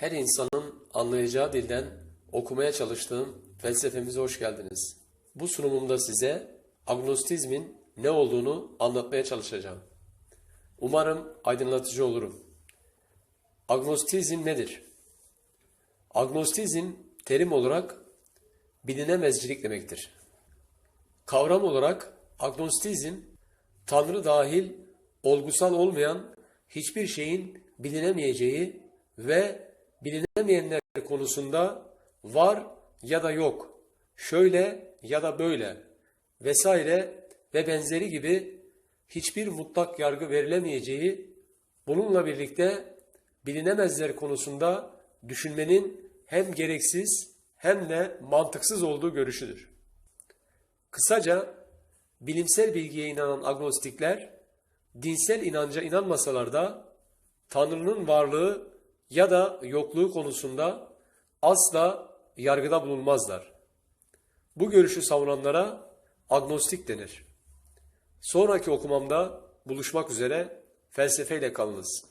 Her insanın anlayacağı dilden okumaya çalıştığım felsefemize hoş geldiniz. Bu sunumumda size agnostizmin ne olduğunu anlatmaya çalışacağım. Umarım aydınlatıcı olurum. Agnostizm nedir? Agnostizm terim olarak bilinemezcilik demektir. Kavram olarak agnostizm, Tanrı dahil olgusal olmayan hiçbir şeyin bilinemeyeceği ve bilinemeyenler konusunda var ya da yok, şöyle ya da böyle vesaire ve benzeri gibi hiçbir mutlak yargı verilemeyeceği, bununla birlikte bilinemezler konusunda düşünmenin hem gereksiz hem de mantıksız olduğu görüşüdür. Kısaca bilimsel bilgiye inanan agnostikler dinsel inanca inanmasalar da Tanrı'nın varlığı ya da yokluğu konusunda asla yargıda bulunmazlar. Bu görüşü savunanlara agnostik denir. Sonraki okumamda buluşmak üzere felsefeyle kalınız.